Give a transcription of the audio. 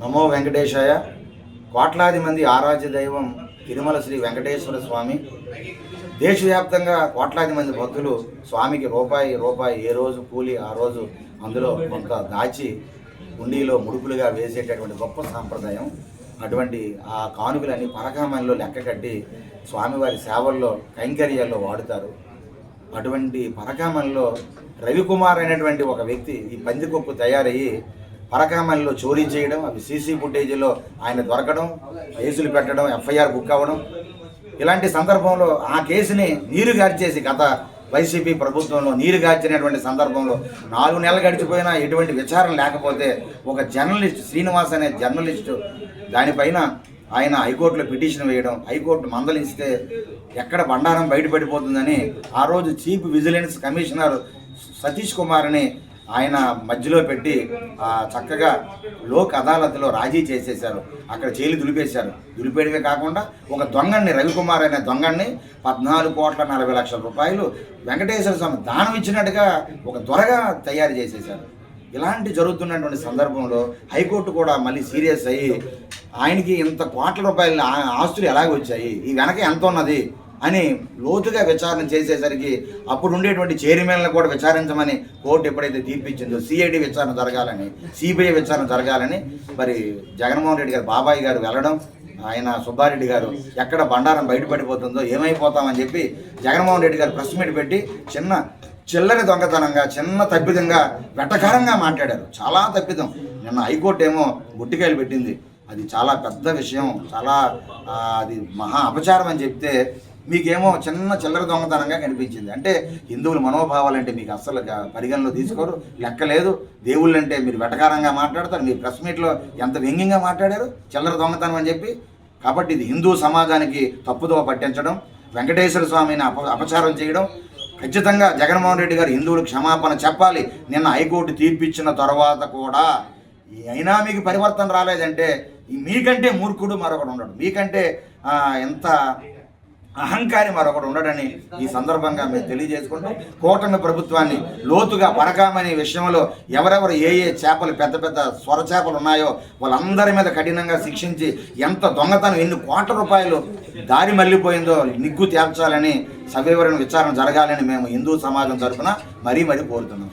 నమో వెంకటేశాయ. కోట్లాది మంది ఆరాధ్య దైవం తిరుమల శ్రీ వెంకటేశ్వర స్వామి. దేశవ్యాప్తంగా కోట్లాది మంది భక్తులు స్వామికి రూపాయి రూపాయి ఏ రోజు కూలి ఆ రోజు అందులో కొంత దాచి ఉండిలో ముడుపులుగా వేసేటటువంటి గొప్ప సాంప్రదాయం. అటువంటి ఆ కానుకలన్నీ పరకామంలో లెక్క కట్టి స్వామివారి సేవల్లో కైంకర్యాల్లో వాడుతారు. అటువంటి పరకామణిలో రవికుమార్ అనేటువంటి ఒక వ్యక్తి ఈ పందికొప్పు తయారయ్యి పరకామణిలో చోరీ చేయడం అవి సీసీ ఫుటేజీలో ఆయన దొరకడం కేసులు పెట్టడం ఎఫ్ఐఆర్ బుక్ అవ్వడం. ఇలాంటి సందర్భంలో ఆ కేసుని నీరు గార్చేసి గత వైసీపీ ప్రభుత్వంలో నీరు గార్చినటువంటి సందర్భంలో నాలుగు నెలలు గడిచిపోయినా ఎటువంటి విచారణ లేకపోతే ఒక జర్నలిస్ట్ శ్రీనివాస్ అనే జర్నలిస్టు దానిపైన ఆయన హైకోర్టులో పిటిషన్ వేయడం హైకోర్టు మందలిస్తే ఎక్కడ బండారం బయటపడిపోతుందని ఆ రోజు చీఫ్ విజిలెన్స్ కమిషనర్ సతీష్ కుమార్ని ఆయన మధ్యలో పెట్టి చక్కగా లోక్ అదాలత్లో రాజీ చేసేశారు. అక్కడ జైలు దులిపేశారు. దులిపేయడమే కాకుండా ఒక దొంగని రవికుమార్ అనే దొంగని పద్నాలుగు కోట్ల నలభై లక్షల రూపాయలు వెంకటేశ్వర స్వామి దానం ఇచ్చినట్టుగా ఒక దొరగా తయారు చేసేశారు. ఇలాంటి జరుగుతున్నటువంటి సందర్భంలో హైకోర్టు కూడా మళ్ళీ సీరియస్ అయ్యి ఆయనకి ఇంత కోట్ల రూపాయల ఆ- ఆస్తులు ఎలాగ వచ్చాయి? ఈ వెనక ఎంత ఉన్నది? అని లోతుగా విచారణ చేసేసరికి అప్పుడు ఉండేటువంటి చైర్మన్లను కూడా విచారించమని కోర్టు ఎప్పుడైతే తీర్పిచ్చిందో సిఐడి విచారణ జరగాలని సిబిఐ విచారణ జరగాలని మరి జగన్మోహన్ రెడ్డి గారు బాబాయ్ గారు వెళ్ళడం ఆయన సుబ్బారెడ్డి గారు ఎక్కడ బండారం బయటపడిపోతుందో ఏమైపోతామని చెప్పి జగన్మోహన్ రెడ్డి గారు ప్రెస్ మీట్ పెట్టి చిన్న చిల్లరి దొంగతనంగా చిన్న తప్పిదంగా వెటకారంగా మాట్లాడారు. చాలా తప్పిదం. నిన్న హైకోర్టు ఏమో గుట్టికాయలు పెట్టింది. అది చాలా పెద్ద విషయం చాలా అది మహా అపచారం అని చెప్తే మీకేమో చిన్న చిల్లర దొంగతనంగా కనిపించింది. అంటే హిందువుల మనోభావాలంటే మీకు అస్సలు పరిగణలో తీసుకోరు. లెక్కలేదు దేవుళ్ళు దేవుళ్ళంటే మీరు వెటకారంగా మాట్లాడతారు. మీ ప్రెస్ మీట్లో ఎంత వ్యంగ్యంగా మాట్లాడారు? చిల్లర దొంగతనం అని చెప్పి. కాబట్టి ఇది హిందూ సమాజానికి తప్పుదోవ పట్టించడం వెంకటేశ్వర స్వామిని అప అపచారం చేయడం ఖచ్చితంగా జగన్మోహన్ రెడ్డి గారు హిందువులకు క్షమాపణ చెప్పాలి. నిన్న హైకోర్టు తీర్పిచ్చిన తర్వాత కూడా అయినా మీకు పరివర్తన రాలేదంటే మీకంటే మూర్ఖుడు మరొకడు ఉండడు. మీకంటే ఎంత అహంకారి మరొకడు ఉండడని ఈ సందర్భంగా మేము తెలియజేసుకుంటూ కూటమి ప్రభుత్వాన్ని లోతుగా పరకామనే విషయంలో ఎవరెవరు ఏ ఏ చేపలు పెద్ద పెద్ద స్వర చేపలు ఉన్నాయో వాళ్ళందరి మీద కఠినంగా శిక్షించి ఎంత దొంగతనం ఎన్ని కోట్ల రూపాయలు దారి మళ్ళీపోయిందో నిగ్గు తేల్చాలని సవివరణ విచారణ జరగాలని మేము హిందూ సమాజం తరఫున మరీ మరీ కోరుతున్నాం.